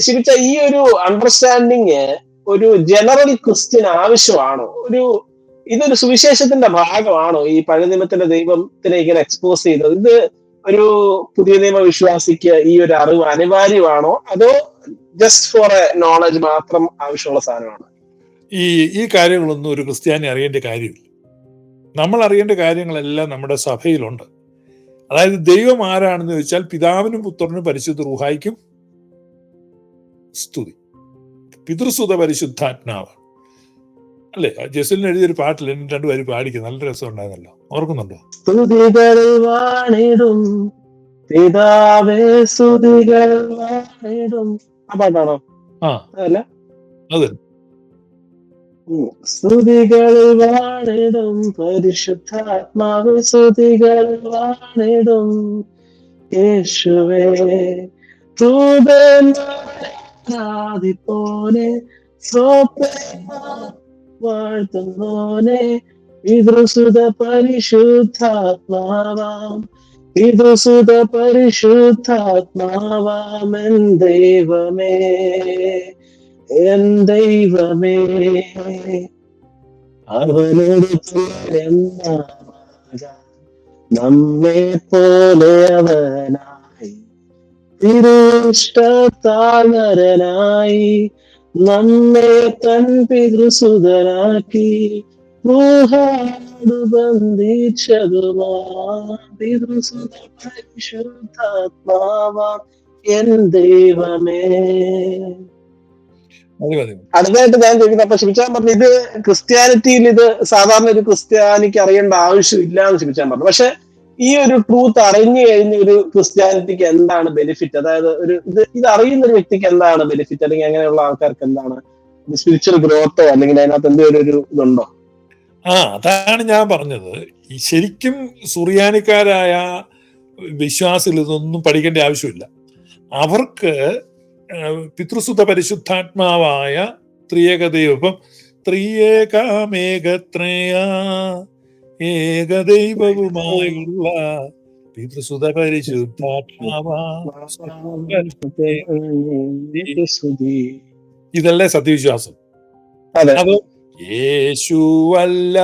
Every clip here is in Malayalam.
ശിവിച്ച ഈ ഒരു അണ്ടർസ്റ്റാൻഡിങ് ഒരു ജനറൽ ക്രിസ്ത്യൻ ആവശ്യമാണോ? ഒരു ഇതൊരു സുവിശേഷത്തിന്റെ ഭാഗമാണോ ഈ പഴയ നിയമത്തിന്റെ ദൈവത്തിനെ ഇങ്ങനെ എക്സ്പോസ് ചെയ്തത്? ഇത് ഒരു പുതിയ നിയമ വിശ്വാസിക്ക് ഈ ഒരു അറിവ് അനിവാര്യമാണോ? അതോ ജസ്റ്റ് ഫോർ എ നോളജ് മാത്രം ആവശ്യമുള്ള സാധനമാണ്? ഈ ഈ കാര്യങ്ങളൊന്നും ഒരു ക്രിസ്ത്യാനി അറിയേണ്ട കാര്യമില്ല. നമ്മൾ അറിയേണ്ട കാര്യങ്ങളെല്ലാം നമ്മുടെ സഭയിലുണ്ട്. അതായത് ദൈവം ആരാണെന്ന് വെച്ചാൽ പിതാവിനും പുത്രനും പരിശുദ്ധ റുഹായിക്കും സ്തുതി. പിതൃസുത പരിശുദ്ധാത്മാവ്. അല്ലേ? ജസലിന് എഴുതിയൊരു പാട്ടിൽ എന്നെ രണ്ടുപേരും പാടിക്കും. നല്ല രസം ഉണ്ടായിരുന്നല്ലോ ഓർക്കുന്നുണ്ടോ? സ്തുതികൾ വാണിടും. പിതാവേ സ്തുതികൾ വാണിടും. ആ പാട്ടാണോ? ആ. അതെ. സ്തുതികൾ വാണിടും. പരിശുദ്ധാത്മാവ് സ്തുതികൾ വാണിടും. യേശുവേ പോലെ വാഴ്ത്തുന്നോനെ പിതൃസുത പരിശുദ്ധാത്മാവാം പിതൃസുത പരിശുദ്ധാത്മാവാമൻ ദൈവമേ എൻ ദൈവമേ. അവനോട് നമ്മെ പോലെ തിരുഷ്ടത്താനരനായി നമ്മെ തൻ പിതൃസുതനാക്കി എൻ ദൈവമേ. അടുത്തായിട്ട് ഞാൻ ചോദിക്കുന്നത് അപ്പൊ ശിവിച്ചാൻ പറഞ്ഞു ഇത് ക്രിസ്ത്യാനിറ്റിയിൽ ഇത് സാധാരണ ഒരു ക്രിസ്ത്യാനിക്ക് അറിയേണ്ട ആവശ്യമില്ല എന്ന് ശിവിച്ചാൻ പറഞ്ഞു. പക്ഷെ ഈ ഒരു ട്രൂത്ത് അറിഞ്ഞു കഴിഞ്ഞ ഒരു ക്രിസ്ത്യാനിറ്റിക്ക് എന്താണ് ബെനിഫിറ്റ് അതായത് ഒരു ഇത് ഇത് അറിയുന്ന ഒരു വ്യക്തിക്ക് എന്താണ് ബെനിഫിറ്റ് അല്ലെങ്കിൽ അങ്ങനെയുള്ള ആൾക്കാർക്ക് എന്താണ്? സ്പിരിച്വൽ ഗ്രോത്തോ അല്ലെങ്കിൽ അതിനകത്ത് എന്തെങ്കിലും ഒരു ഇതുണ്ടോ? ആ അതാണ് ഞാൻ പറഞ്ഞത്. ശരിക്കും സുറിയാനിക്കാരായ വിശ്വാസികൾ ഇതൊന്നും പഠിക്കേണ്ട ആവശ്യമില്ല. അവർക്ക് പിതൃസുത പരിശുദ്ധാത്മാവായ ത്രിയേകദൈവം ത്രിയേകമേകത്രയ. ഏകദൈവവുമായുള്ള പിതൃസുത ഇതല്ലേ സത്യവിശ്വാസം. അതെ. അത് യേശുവല്ല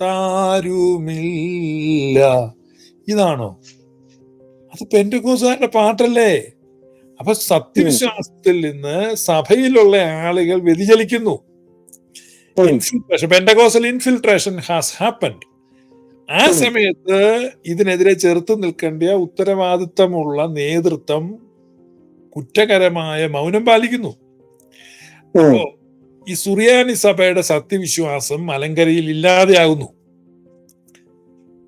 താരുമില്ല. ഇതാണോ? അത് കൂസുകാരന്റെ പാട്ടല്ലേ? അപ്പൊ സത്യവിശ്വാസത്തിൽ നിന്ന് സഭയിലുള്ള ആളുകൾ വ്യതിചലിക്കുന്നു. ഇൻഫിൽട്രേഷൻ ഇൻഫിൽട്രേഷൻ ഹാസ് ഹാപ്പൻഡ് ആ. സമയത്ത് ഇതിനെതിരെ ചെറുത്ത് നിൽക്കേണ്ട ഉത്തരവാദിത്തമുള്ള നേതൃത്വം കുറ്റകരമായ മൗനം പാലിക്കുന്നു. ഈ സുറിയാനി സഭയുടെ സത്യവിശ്വാസം മലങ്കരയിൽ ഇല്ലാതെയാകുന്നു.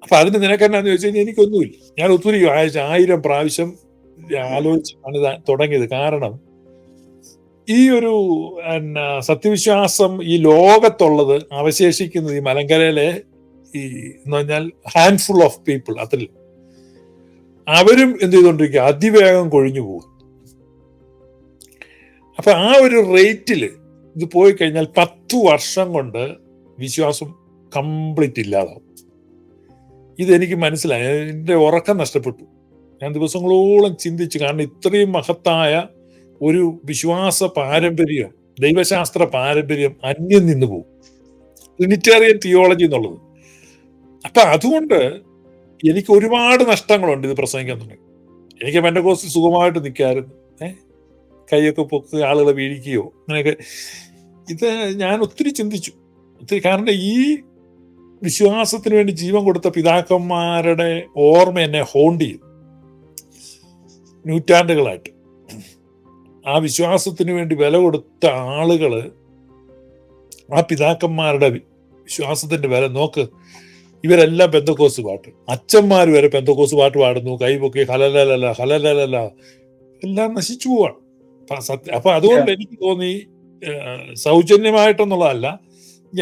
അപ്പൊ അതിന് നിനക്കെന്നാന്ന് ചോദിച്ചു കഴിഞ്ഞാൽ എനിക്കൊന്നുമില്ല. ഞാൻ ഒത്തിരി ആയിരം പ്രാവശ്യം ആലോചിച്ചാണ് തുടങ്ങിയത്. കാരണം ഈ ഒരു സത്യവിശ്വാസം ഈ ലോകത്തുള്ളത് അവശേഷിക്കുന്നത് ഈ മലങ്കരയിലെ ഈ എന്ന് പറഞ്ഞാൽ ഹാൻഡ്ഫുൾ ഓഫ് പീപ്പിൾ അതിൽ അവരും എന്ത് ചെയ്തുകൊണ്ടിരിക്കുക അതിവേഗം കൊഴിഞ്ഞു പോകും. അപ്പൊ ആ ഒരു റേറ്റിൽ ഇത് പോയി കഴിഞ്ഞാൽ പത്തു വർഷം കൊണ്ട് വിശ്വാസം കംപ്ലീറ്റ് ഇല്ലാതാവും. ഇതെനിക്ക് മനസ്സിലായി. എന്റെ ഉറക്കം നഷ്ടപ്പെട്ടു. ഞാൻ ദിവസങ്ങളോളം ചിന്തിച്ചു കാരണം ഇത്രയും മഹത്തായ ഒരു വിശ്വാസ പാരമ്പര്യം ദൈവശാസ്ത്ര പാരമ്പര്യം അന്യം നിന്ന് പോകും. യൂണിറ്റേറിയൻ തിയോളജി എന്നുള്ളത്. അപ്പൊ അതുകൊണ്ട് എനിക്ക് ഒരുപാട് നഷ്ടങ്ങളുണ്ട് ഇത് പ്രസംഗിക്കാൻ തുടങ്ങി. എനിക്ക് കോസ് സുഖമായിട്ട് നിൽക്കാമായിരുന്നു ഏഹ് കൈയൊക്കെ പൊക്ക് ആളുകളെ വീഴിക്കുകയോ അങ്ങനെയൊക്കെ. ഇത് ഞാൻ ഒത്തിരി ചിന്തിച്ചു. ഒത്തിരി കാരണം ഈ വിശ്വാസത്തിന് വേണ്ടി ജീവൻ കൊടുത്ത പിതാക്കന്മാരുടെ ഓർമ്മ എന്നെ ഹോണ്ട് ചെയ്തു. നൂറ്റാണ്ടുകളായിട്ട്. ആ വിശ്വാസത്തിന് വേണ്ടി വില കൊടുത്ത ആളുകൾ ആ പിതാക്കന്മാരുടെ വിശ്വാസത്തിന്റെ വിശ്വാസത്തിന്റെ വില നോക്ക്. ഇവരെല്ലാം പെന്തക്കോസ് പാട്ട്. അച്ഛന്മാർ വരെ പെന്തക്കോസ് പാട്ട് പാടുന്നു. കൈപൊക്കി ഹലലല ഹലലല എല്ലാം നശിച്ചു പോവാണ്. അപ്പൊ അപ്പൊ അതുകൊണ്ട് എനിക്ക് തോന്നി സൗജന്യമായിട്ടൊന്നുള്ളതല്ല.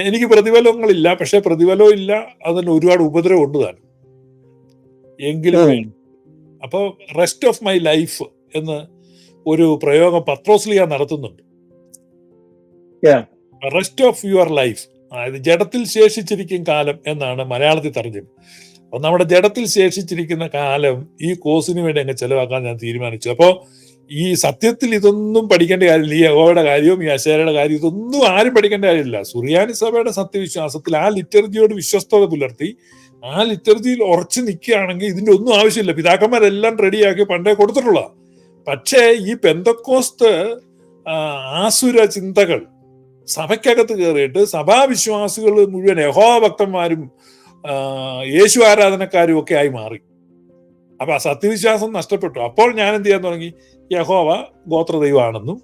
എനിക്ക് പ്രതിഫലങ്ങളില്ല. പക്ഷെ പ്രതിഫലവും ഇല്ല. അതിന് ഒരുപാട് ഉപദ്രവം ഉണ്ട് താനും. എങ്കിലും അപ്പോൾ അപ്പൊ റെസ്റ്റ് ഓഫ് മൈ ലൈഫ് എന്ന് ഒരു പ്രയോഗം പത്രോസ്ലിയ നടത്തുന്നുണ്ട്. റെസ്റ്റ് ഓഫ് യുവർ ലൈഫ് അതായത് ജഡത്തിൽ ശേഷിച്ചിരിക്കും കാലം എന്നാണ് മലയാളത്തിൽ തർജമ. അപ്പൊ നമ്മുടെ ജഡത്തിൽ ശേഷിച്ചിരിക്കുന്ന കാലം ഈ കോഴ്സിന് വേണ്ടി അങ്ങ് ചെലവാക്കാൻ ഞാൻ തീരുമാനിച്ചു. അപ്പോ ഈ സത്യത്തിൽ ഇതൊന്നും പഠിക്കേണ്ട കാര്യമില്ല. ഈ യഹോയുടെ കാര്യവും ഈ അശേരയുടെ കാര്യവും ഇതൊന്നും ആരും പഠിക്കേണ്ട കാര്യമില്ല. സുറിയാനി സഭയുടെ സത്യവിശ്വാസത്തിൽ ആ ലിറ്റർജിയോട് വിശ്വസ്തത പുലർത്തി ആ ലിറ്റർജിയിൽ ഉറച്ചു നിൽക്കുകയാണെങ്കിൽ ഇതിന്റെ ഒന്നും ആവശ്യമില്ല. പിതാക്കന്മാരെല്ലാം റെഡിയാക്കി പണ്ടേ കൊടുത്തിട്ടുള്ള പക്ഷേ ഈ പെന്തക്കോസ്ത് ആസുര ചിന്തകൾ സഭയ്ക്കകത്ത് കയറിയിട്ട് സഭാവിശ്വാസികൾ മുഴുവൻ യഹോഭക്തന്മാരും യേശു ആരാധനക്കാരും ഒക്കെ ആയി മാറി. അപ്പൊ ആ സത്യവിശ്വാസം നഷ്ടപ്പെട്ടു. അപ്പോൾ ഞാൻ എന്ത് ചെയ്യാൻ തുടങ്ങി? യഹോവ ഗോത്രദൈവമാണെന്നും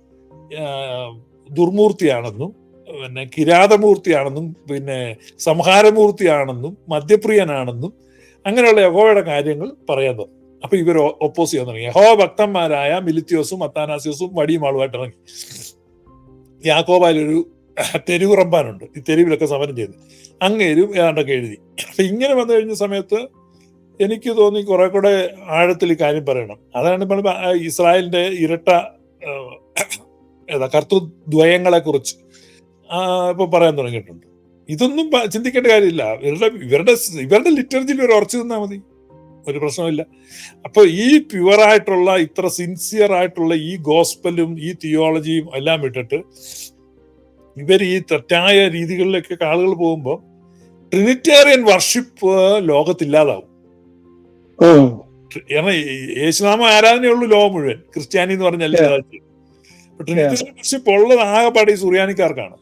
ദുർമൂർത്തിയാണെന്നും പിന്നെ കിരാതമൂർത്തിയാണെന്നും പിന്നെ സംഹാരമൂർത്തിയാണെന്നും മദ്യപ്രിയനാണെന്നും അങ്ങനെയുള്ള യഹോവയുടെ കാര്യങ്ങൾ പറയാൻ തുടങ്ങി. അപ്പൊ ഇവർ ഒപ്പോസ് ചെയ്യാൻ തുടങ്ങി. ഹോ ഭക്തന്മാരായ മിലിത്യോസും അത്താനാസ്യോസും വടിയുമാളുമായിട്ട് ഇറങ്ങി. യാക്കോബായാലൊരു തെരുവുറമ്പാനുണ്ട്. ഈ തെരുവിലൊക്കെ സമരം ചെയ്ത്. അങ്ങേരും ഏതാണ്ടൊക്കെ എഴുതി. അപ്പൊ ഇങ്ങനെ വന്നു കഴിഞ്ഞ സമയത്ത് എനിക്ക് തോന്നി കുറെ കൂടെ ആഴത്തിൽ കാര്യം പറയണം. അതാണ് നമ്മൾ ഇസ്രായേലിന്റെ ഇരട്ട ഏതാ കർത്തൃദ്വയങ്ങളെ കുറിച്ച് ഇപ്പൊ പറയാൻ തുടങ്ങിയിട്ടുണ്ട്. ഇതൊന്നും ചിന്തിക്കേണ്ട കാര്യമില്ല. ഇവരുടെ ഇവരുടെ ഇവരുടെ ലിറ്റർജിയിൽ ഒരു ഉറച്ചു നിന്നാൽ മതി. ഒരു പ്രശ്നമില്ല. അപ്പൊ ഈ പ്യുവറായിട്ടുള്ള ഇത്ര സിൻസിയർ ആയിട്ടുള്ള ഈ ഗോസ്പലും ഈ തിയോളജിയും എല്ലാം വിട്ടിട്ട് ഇവർ ഈ തെറ്റായ രീതികളിലേക്ക് ആളുകൾ പോകുമ്പോൾ ട്രിനിറ്റേറിയൻ വർഷിപ്പ് ലോകത്തില്ലാതാവും. കാരണം യേശുനാമ ആരാധനയുള്ളൂ ലോകം മുഴുവൻ. ക്രിസ്ത്യാനി എന്ന് പറഞ്ഞാൽ ട്രിനിറ്റേറിയൻ വർഷിപ്പ് ഉള്ളത് ആകെപ്പാട് ഈ സുറിയാനിക്കാർക്കാണ്.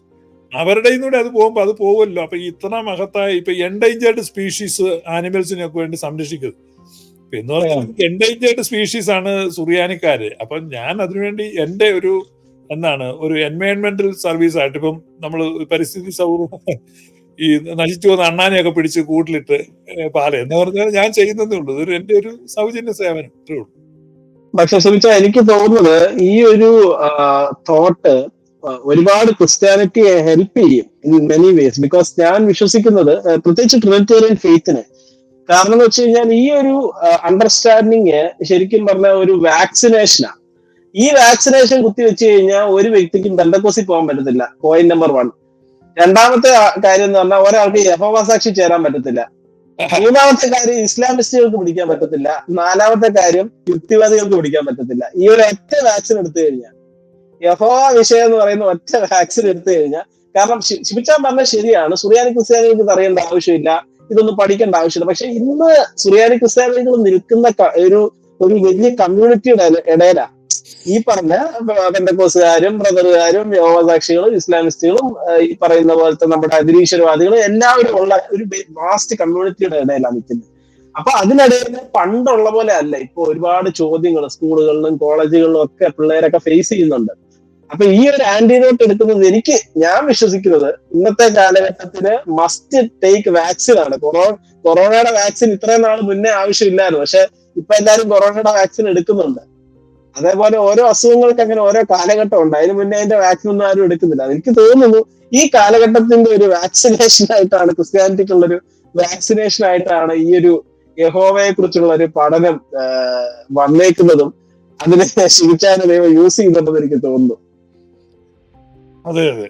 അവരുടെ കൂടെ അത് പോകുമ്പോൾ അത് പോകുമല്ലോ. അപ്പൊ ഇത്ര മഹത്തായ ഇപ്പൊ എൻഡേഞ്ചേർഡ് സ്പീഷീസ് ആനിമൽസിനെയൊക്കെ വേണ്ടി സംരക്ഷിക്കുന്നത്. എന്ന് പറഞ്ഞാൽ എൻഡേഞ്ചേർഡ് സ്പീഷീസ് ആണ് സുറിയാനിക്കാര്. അപ്പൊ ഞാൻ അതിനുവേണ്ടി എന്റെ ഒരു എന്താണ് ഒരു എൻവയോൺമെന്റൽ സർവീസ് ആയിട്ട് ഇപ്പം നമ്മൾ പരിസ്ഥിതി സൗഹൃദം ഈ നശിച്ചു പോകുന്ന അണ്ണാനെയൊക്കെ പിടിച്ച് കൂട്ടിലിട്ട് പാല എന്ന് പറഞ്ഞാൽ ഞാൻ ചെയ്യുന്നതേ ഉള്ളൂ. ഇതൊരു എന്റെ ഒരു സൗജന്യ സേവനം ഇത്രേ ഉള്ളൂ. പക്ഷെ ശ്രമിച്ച എനിക്ക് തോന്നുന്നത് ഈ ഒരു തോട്ട് ഒരുപാട് ക്രിസ്ത്യാനിറ്റിയെ ഹെൽപ്പ് ചെയ്യും ഇൻ മെനി വേസ് ബിക്കോസ് ഞാൻ വിശ്വസിക്കുന്നത് പ്രത്യേകിച്ച് ട്രിനിറ്റേറിയൻ ഫെയ്ത്തിന് കാരണം എന്ന് വെച്ച് കഴിഞ്ഞാൽ ഈ ഒരു അണ്ടർസ്റ്റാൻഡിങ് ശരിക്കും പറഞ്ഞ ഒരു വാക്സിനേഷനാണ് ഈ വാക്സിനേഷൻ കുത്തി കുത്തിവെച്ച് കഴിഞ്ഞാൽ ഒരു വ്യക്തിക്കും ബന്ധക്കോസി പോകാൻ പറ്റത്തില്ല പോയിന്റ് നമ്പർ വൺ രണ്ടാമത്തെ കാര്യം എന്ന് പറഞ്ഞാൽ ഒരാൾക്ക് യഹോവ സാക്ഷി ചേരാൻ പറ്റത്തില്ല. മൂന്നാമത്തെ കാര്യം ഇസ്ലാമിസ്റ്റുകൾക്ക് പിടിക്കാൻ പറ്റത്തില്ല. നാലാമത്തെ കാര്യം യുക്തിവാദികൾക്ക് പിടിക്കാൻ പറ്റത്തില്ല. ഈ ഒരു ഒറ്റ വാക്സിൻ എടുത്തു കഴിഞ്ഞാൽ യഹോവ വിഷയം എന്ന് പറയുന്ന ഒറ്റ വാക്സിൻ എടുത്തു കഴിഞ്ഞാൽ കാരണം ശിപിച്ചാൻ പറഞ്ഞ ശരിയാണ്. സുറിയാനി ക്രിസ്ത്യാനികൾക്ക് അറിയേണ്ട ആവശ്യമില്ല. ഇതൊന്നും പഠിക്കേണ്ട ആവശ്യമില്ല. പക്ഷെ ഇന്ന് സുറിയാനി ക്രിസ്ത്യാനികൾ നിൽക്കുന്ന ഒരു ഒരു വലിയ കമ്മ്യൂണിറ്റിയുടെ ഇടയിലാ. ഈ പറഞ്ഞ ബന്ധക്കോസുകാരും ബ്രദറുകാരും യോഗസാക്ഷികളും ഇസ്ലാമിസ്റ്റുകളും ഈ പറയുന്ന പോലത്തെ നമ്മുടെ അതിരീശ്വരവാദികളും എല്ലാവരും ഉള്ള ഒരു വാസ്റ്റ് കമ്മ്യൂണിറ്റിയുടെ ഇടയിലാണ് നിൽക്കുന്നത്. അപ്പൊ അതിനിടയിൽ പണ്ടുള്ള പോലെ അല്ല. ഇപ്പൊ ഒരുപാട് ചോദ്യങ്ങൾ സ്കൂളുകളിലും കോളേജുകളിലും ഒക്കെ പിള്ളേരൊക്കെ ഫേസ് ചെയ്യുന്നുണ്ട്. അപ്പൊ ഈ ഒരു ആന്റിനോട്ട് എടുക്കുന്നത് എനിക്ക് ഞാൻ വിശ്വസിക്കുന്നത് ഇന്നത്തെ കാലഘട്ടത്തിന് മസ്റ്റ് ടേക്ക് വാക്സിൻ ആണ്. കൊറോണ കൊറോണയുടെ വാക്സിൻ ഇത്രയും നാൾ മുന്നേ ആവശ്യമില്ലായിരുന്നു. പക്ഷെ ഇപ്പൊ എല്ലാവരും കൊറോണയുടെ വാക്സിൻ എടുക്കുന്നുണ്ട്. അതേപോലെ ഓരോ അസുഖങ്ങൾക്ക് അങ്ങനെ ഓരോ കാലഘട്ടം ഉണ്ട്. അതിന് മുന്നേ അതിന്റെ വാക്സിൻ ഒന്നും ആരും എടുക്കുന്നില്ല. എനിക്ക് തോന്നുന്നു ഈ കാലഘട്ടത്തിന്റെ ഒരു വാക്സിനേഷൻ ആയിട്ടാണ് ക്രിസ്ത്യാനിറ്റിക്കുള്ള ഒരു വാക്സിനേഷൻ ആയിട്ടാണ് ഈ ഒരു യഹോവയെ കുറിച്ചുള്ള ഒരു പഠനം വന്നേക്കുന്നതും അതിനെ ശിവിച്ചാന ദൈവം യൂസ് ചെയ്യുന്നുണ്ടെന്ന് എനിക്ക് തോന്നുന്നു. അതെ അതെ.